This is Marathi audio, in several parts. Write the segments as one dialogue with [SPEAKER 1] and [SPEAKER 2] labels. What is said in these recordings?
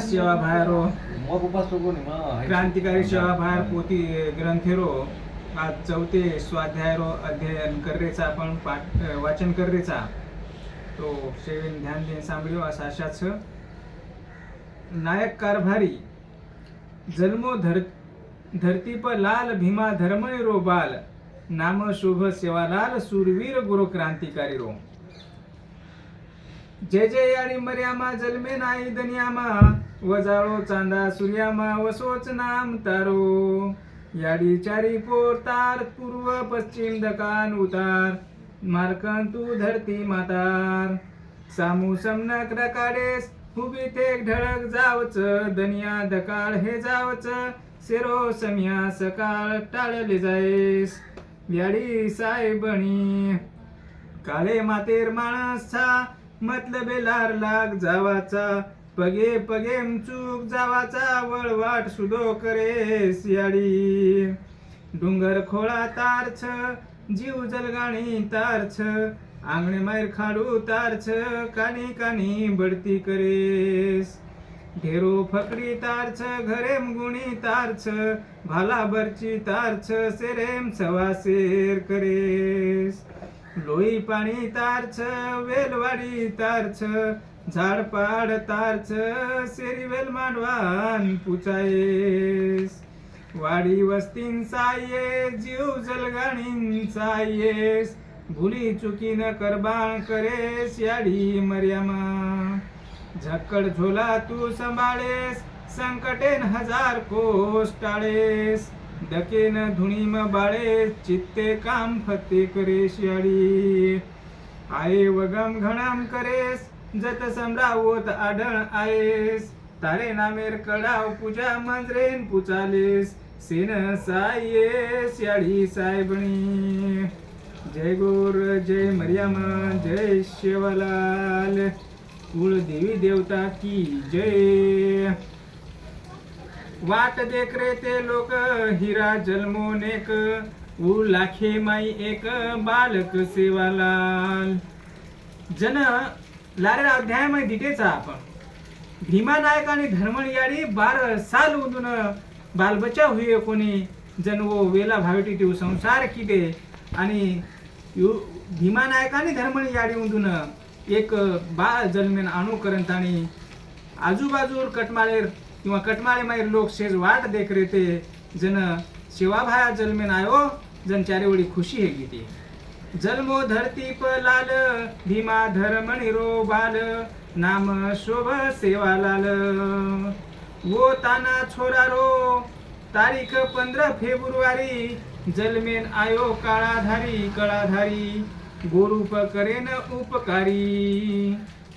[SPEAKER 1] सेवा भाईर
[SPEAKER 2] क्रांति सेवा भाई पोती ग्रंथे आज चौथे स्वाध्याय रो अध्ययन कर रहे वाचन कर रहे तो सीवेन ध्यान देने सामने आशा नायक कारभारी जन्मो धर धरती पर लाल भीमा धर्म रो बाल. नाम शुभ सेवा लाल सुरवीर गुरु क्रांतिकारी रो. जे जे जय याडी मर्यामा जन्मे नाही दनियामा वजाळो चांदा सूर्यामा वसोच नाम तारो याडी चारी पोर तार पूर्व पश्चिम दकान उतार मार्कन तू धरती मातार सामू समनक रकाडेस हुबी थेक ढळक जावच दनिया दकाळ हे जावच सेरो समिया सकाळ टाळले जाईस याडी साहेबणी काळे मातेर माणसा मतलबे लार लाग जावाचा. पगे पगे चूक जावाचा. वळवाट सुदो करे सियाडी. डुंगर खोळा तारछ जीव जलगाणी तारछ. आंगणे मायर खाडू तारछ कानी कानी बढती करेस. ढेरो फकडी तारछ घरेम गुणी तारछ. भाला बरची तारछ सेरेम सवासेर करेस. लोई पाणी तारछ वेलवाडी तारछ झाडपाड तारछ सेरी वेल मांडवान पुचायेस वाडी वस्तीन साये जीव जलगाणीन सायेस भुली चुकी न करबाण करेस याडी मर्यामा झक्कड झोला तू सांभाळेस संकटेन हजार कोस टाळेस डकेन धुणीम बाळेस चित्ते काम फते करे शियाळी आये वगम घणाम करेस जत समरावोत आढळ आयेस तारे नामेर कडाव पूजा मंजरेन पुचालेस सेन साये शियाळी साहेबणी जय गोर जय मर्याम जय शिवलाल कुळ देवी देवता की जय वाट देख रे ते लोक हिरा जन्मो नेक उ लाखे माई एक बालक सेवालाल। जन लारेला माई दिटेचा आपण. भीमा नायक आणि धर्मण याडी बार साल उदून बालबच्चा हुये कोणी. जन वो वेला भावेटी देऊ संसार किटे. आणि यु- भीमा नायक आणि धर्मण याडी उदून एक बाळ जन्मेन आणू करंत आणि आजूबाजूर कटमाळेर किंवा कटमाळे मायर लोक सेज वाट देख रे ते जन शिवाभाया जन्मेन आयो जन चारेवडी खुशी हे गीते। जन्मो धरती प लाल भीमा धर्म रो बाल नाम शोभ सेवा लाल। वो ताना छोरा रो तारीख पंधरा फेब्रुवारी जलमेन आयो काळाधारी कळाधारी गोरूप करेन उपकारी।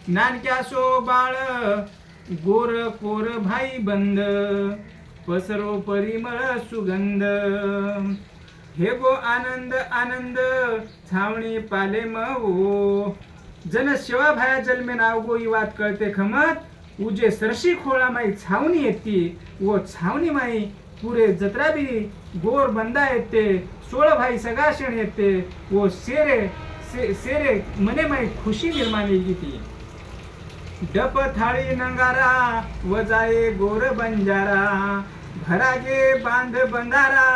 [SPEAKER 2] नानक्या सो बाळ गोर कोर भाई बंद पसरो परिमळ सुगंध. हे गो आनंद आनंद छावणी पाले मवो जन शिवा भाया जन्मे नाव गो ही वात कळते खमत. उजे सरशी खोळा माई छावणी येते व छावणी माई पुरे जत्रा बी गोर बंदा येते. सोळ भाई सगाशण येते व सेरे से, सेरे मने माई खुशी निर्माण येते. डप थाळी नंगारा वजाये गोर बंजारा भरागे बांध बंधारा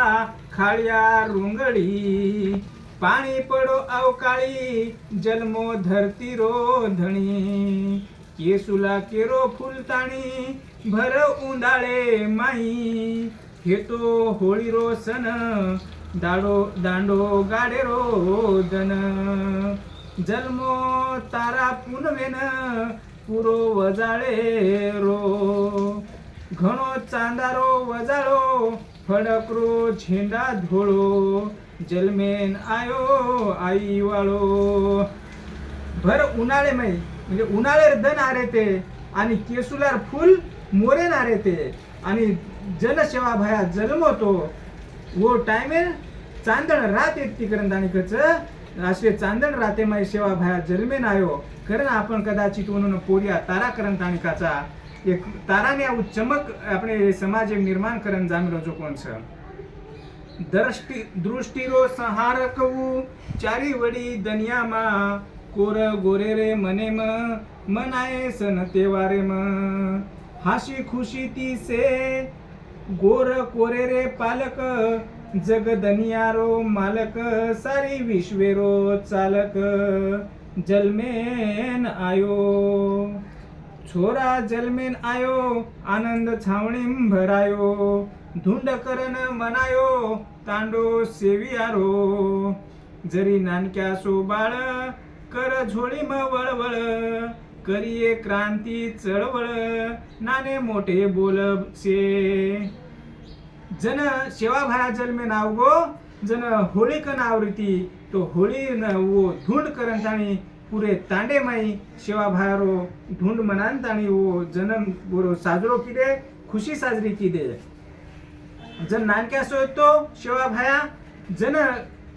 [SPEAKER 2] खाळ्या रुंगडी पाणी पडो अवकाळी जन्मो धरती रो धणी केसुला केरो फुलताणी भर उंदाळे माई. हेतो होळी रो सन दाडो दांडो गाडे रो दन जन्मो तारा पुनवेन पुरो वजाळे रो. घणो चांदारो वजाळो फडकरो झेंडा धोळो. जलमेन आयो आई वाळो. भर उन्हाळे मै म्हणजे उन्हाळे दन आरे ते आणि केसुलार फुल मोरे नारे ते. आणि जनसेवा भया जन्मतो वो टायमे चांदण रात एकटी करंदाणी कच राष्ट्रीय चांदण राते माय सेवा भया जन्मेन आयो. कारण आपण कदाचित म्हणून पोरिया ताराकरण तानिकाचा एक ताराने चमक आपण समाज एक निर्माण करण जाणं जो कोण स दृष्टी दृष्टी रो संहार कवू चारी वडी दनिया मा कोर गोरे रे मने म मनाय सन ते वारे म हाशी खुशी ती से गोर कोरे रे पालक. जगदनियारो मालक सारी विश्वेरो चालक जलमेन आयो। छोरा जलमेन आयो आनंद छावणीम भरायो। धुंड करण मनायो तांडो सेवियारो। जरी नानक्या सोबाळ कर झोळीम वळवळ करिये क्रांती चळवळ नाने मोठे बोलसे जन सेवा भाया जन्मे नाव गो जन होळीक नावृती तो होळी न वो धुंड करन ताणी पुरे तांडे माई सेवा भायारो धुंड मनान ताणी वो जन्म बोरो साजरो किदे खुशी साजरी किदे. जन नानक्या सोयतो सेवा भाया जन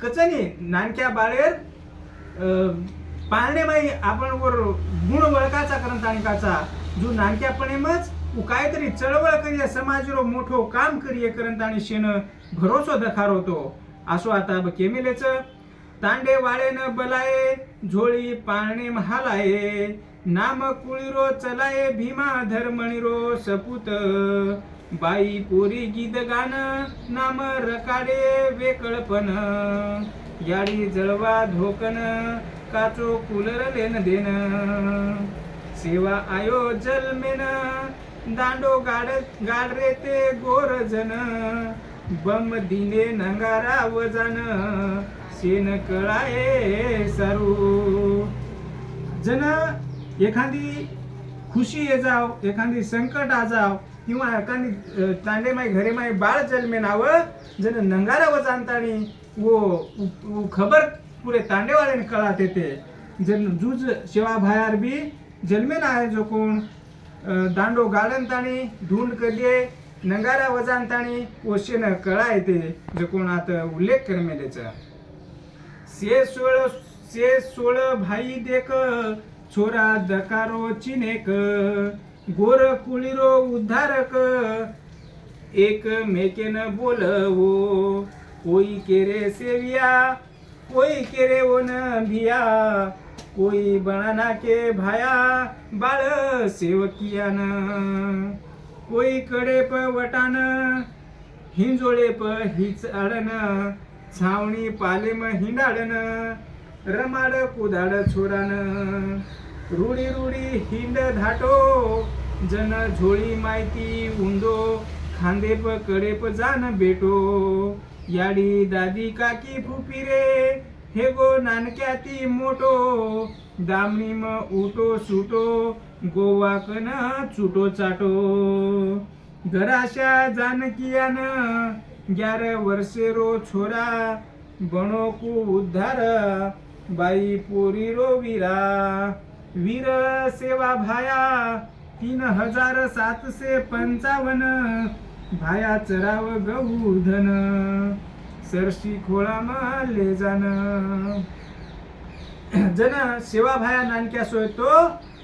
[SPEAKER 2] कचनी नानक्या बाळेर पाळणे माई आपण वर गुण वळकाचा करणताणकाचा जो नानक्यापणे मच काहीतरी चळवळ करिये समाजरो मोठो काम करिये करन ताणी शेन भरोसो दखारो तो असो आता ब केमेलेच. तांडे वाळेन बलाये झोळी पाळणे महालाये. नाम कुळीरो चलाये भीमा धर्मणीरो सपूत. बाई पोरी गीत गान नाम रकाडे वेकळपण. याडी जळवा धोकन काचो कुलर लेन देन सेवा आयो जलमेन दांडो गाड गाड रे ते गोरजन बम दिने नंगारा वजन शेन कळाये सारू. जन एखादी खुशी ये जाव एखादी संकट आ जाव किंवा एखादी तांडे माय घरे माय बाळ जन्मे नाव जन नंगारा वजानताणी वो खबर पुरे तांडेवाल्याने कळात येते. जन जूज सेवा भायार बी जन्मे ना आहे जो कोण दांडो गाळंताणी धुंड कदिये नंगारा वजांताणी ओशेन कळा येते जकोणात उल्लेख करमेलेचा से सोळ से सोळ भाई देख छोरा दकारो चिनेक गोर कुळीरो उद्धारक एक मेकेन बोलवो कोई केरे सेविया कोई केरे ओन भिया कोई बनाना के भाया बाळ सेवकियान. कोई कडे प वटान हिंजोळे प हिच आडन. छावणी पालेम हिंडाडन रमाड कुदाड छोरान रुडी रुडी हिंड धाटो जन झोळी माहिती उंदो खांदे प कडे प जान बेटो. याडी दादी काकी फुपी रे हे गो नानक्याती मोटो दामणी म उटो सुटो गोवाकन चुटो. चाटो घराशा जानकियान ग्यार वर्षेरो छोरा बणोकू उद्धार बाई पोरीरो वीरा. वीर सेवा भाया तीन हजार सातशे पंचावन्न भाया चराव गहू धन सरशी खोळा माले जान जन सेवा भाया नानक्या सोयतो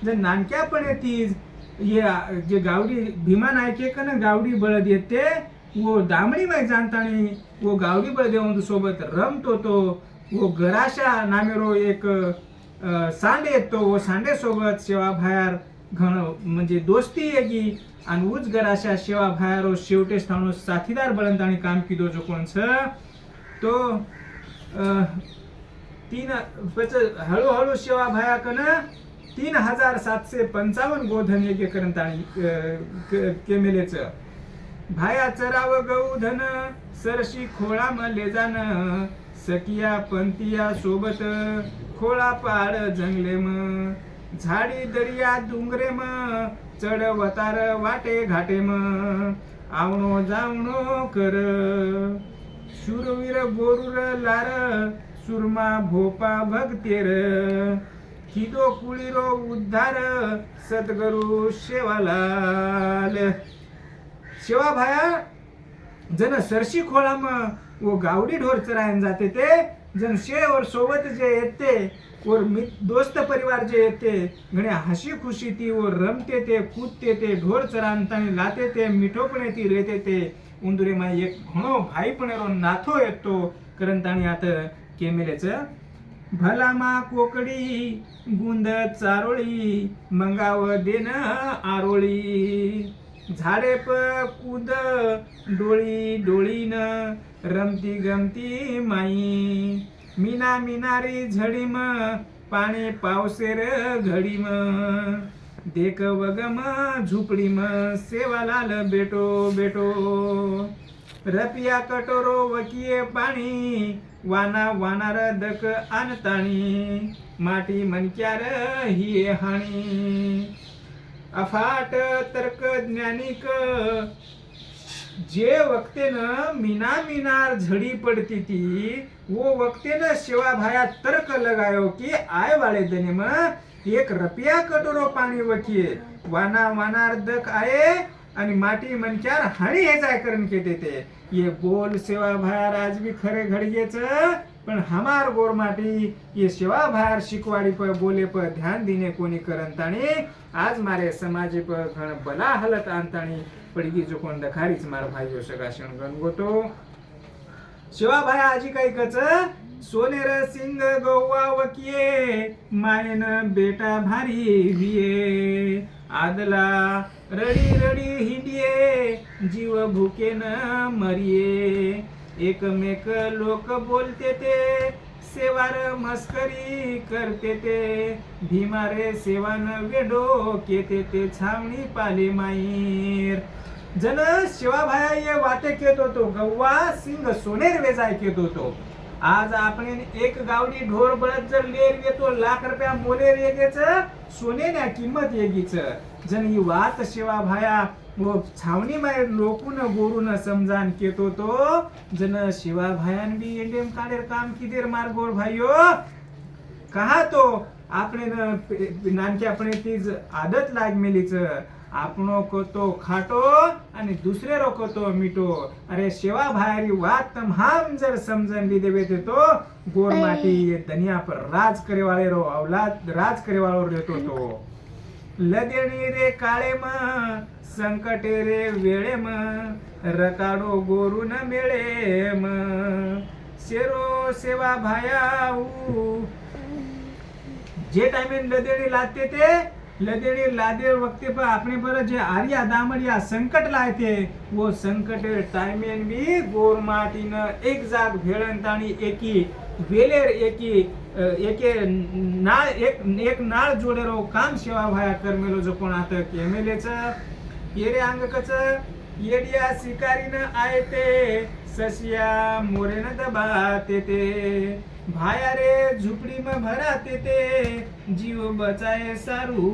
[SPEAKER 2] जर नानक्या पण येतीज. ये जे गावडी भीमा नायके कन गावडी बळद येते. वो दामडी माय जाणताणी वो गावडी बळद येऊन सोबत रमतो तो. वो गराशा नामेरो एक सांडे येतो. वो सांडे सोबत सेवा भायार घण म्हणजे दोस्ती येगी आणि उच गराशा सेवा भायारो शेवटे स्थानो साथीदार बळंताणी काम किदो जो कोण छ तो तीन पच- हळूहळू सेवा भाया कन तीन हजार सातशे पंचावन्न गोधन यज्ञ करंत आणि केमेलेच भाया चराव गऊ धन सरशी खोळा मले जान सकिया पंतिया सोबत खोळा पाड जंगले म झाडी दरिया डुंगरे म चढ वतार वाटे घाटे म आवणो जावणो कर शूरवीर गोरुर लार सुरमा भोपा भक्तेर किदो कुळीरो उद्धार सद्गुरु शेवालाल. शेवा भाया जन सरशी खोळाम व गावडी ढोर चरायन जाते ते. जन शे और सोबत जे येते और मि दोस्त परिवार जे येते घणे हशी खुशी ती व रमते ते कूदते ते ढोर चरांताने लाते ते मिठोपणे ती रेते ते. उंदुरे माई एक घणो भाई पण नाथो येतो करंताणी आता केमेलेच. भलामा कोकडी गुंद चारोळी मंगाव देन आरोळी. झाडे प कुद डोळी डोळीन रमती गमती माई. मीना मिनारी झडीम पाणी पावसेर घडीम. देख वगम झुपडीम सेवालाल बेटो बेटो. रपिया कटोरो वकिये पाणी वाना वानार दक आणताणी. माटी मनक्यार ही हाणी. अफाट तर्क ज्ञानिक जे वक्तेनं मीना मिनार झडी पडती ती वो वक्तेनं शिवाभाया तर्क लगायो की आय वाळे दने मग एक रपिया कटोरो पाणी वकीये वाना वानार आहे आणि माटी मनचार हाणी हे जाय करण के देते ये बोल सेवा भार आज भी खरे घडगेच पण हमार गोर माटी ये सेवा भायर शिकवाडी प बोले प ध्यान दिने कोणी करंताणी आज मारे समाजे प घण बला हलत आणताणी. पडगी जो कोण दखारीच मार भाईयो सगळा शणगण गोतो भाया आजी काय कच सोनेर सिंग गौवा वकिये मायन बेटा भारी विये आदला रडी रडी हिंडिये जीव भुकेन मरिये. एकमेक लोक बोलते ते सेवार मस्करी करते ते. भीमारे सेवान वेडो केते ते छावणी पाले माईर जन शिवाभाया ये वाटे केत होतो गव्वा सिंग सोनेर वेजाय केत होतो. आज आपण एक गावडी ढोर बळत जर लेर घेतो लाख रुपया मोलेर येगेच सोनेन्या किंमत येगीच जन ही वात शिवा भाया व छावणी माय लोकून न समजान केतो तो. जन शिवा भायान बी एम काढेर काम किदेर मार गोर भाईयो? कहा तो आपण नानकी आपण तीज आदत लाग मेलीच. आपणो कोतो खाटो आणि दुसरे रोखतो मिठो अरे सेवा भारी वात महाम जर समझन ली देवे देतो गोर माती दनिया पर राज करेवाळे रो औलाद राज करेवाळो देतो तो. लदेणी रे काळे मा संकटे रे वेळे म रकाडो न मेळे म. शेरो सेवा भाया जे टाइमिंग लदेणी लाते ते લદેડે લાદે વખતે પણ આપણે પર જે આર્યા દામડિયા સંકટ લાય તે વો સંકટ ટાઈમે બી ગોર માટીન એક જાગ ભેળંતાણી એકી વેલેર એકી એકે ના એક એક નાળ જોડેરો કામ સેવા ભાયા કરમેલો જો પણ આત કેમેલે છે એરે આંગ કચ એડિયા શિકારીન આયતે ससिया मोरेन दबाते ते. भाया रे झुपडी में भराते ते. जीव बचाए सारू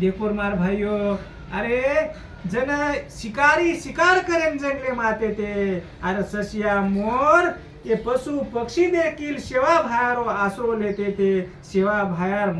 [SPEAKER 2] देखोर मार भाइयो अरे जन शिकारी शिकार करेन जंगले माते ते. अरे ससिया मोर ये पशु पक्षी देखील सेवा भायारो आसरो लेते ते. सेवा भायार